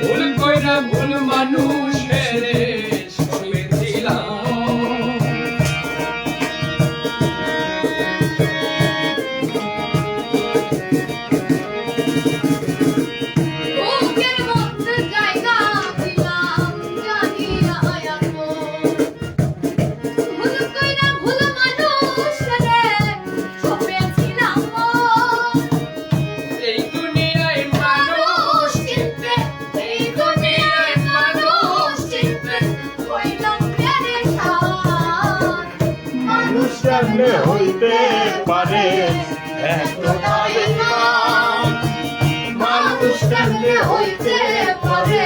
ভুল কইরা ভুল মানুষের সবে দিলাম। Oh, জন্মে হইতে পারে। এত মানুষ জন্মে হইতে পারে।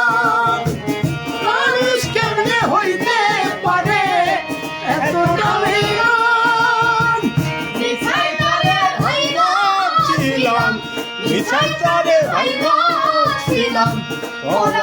Hola.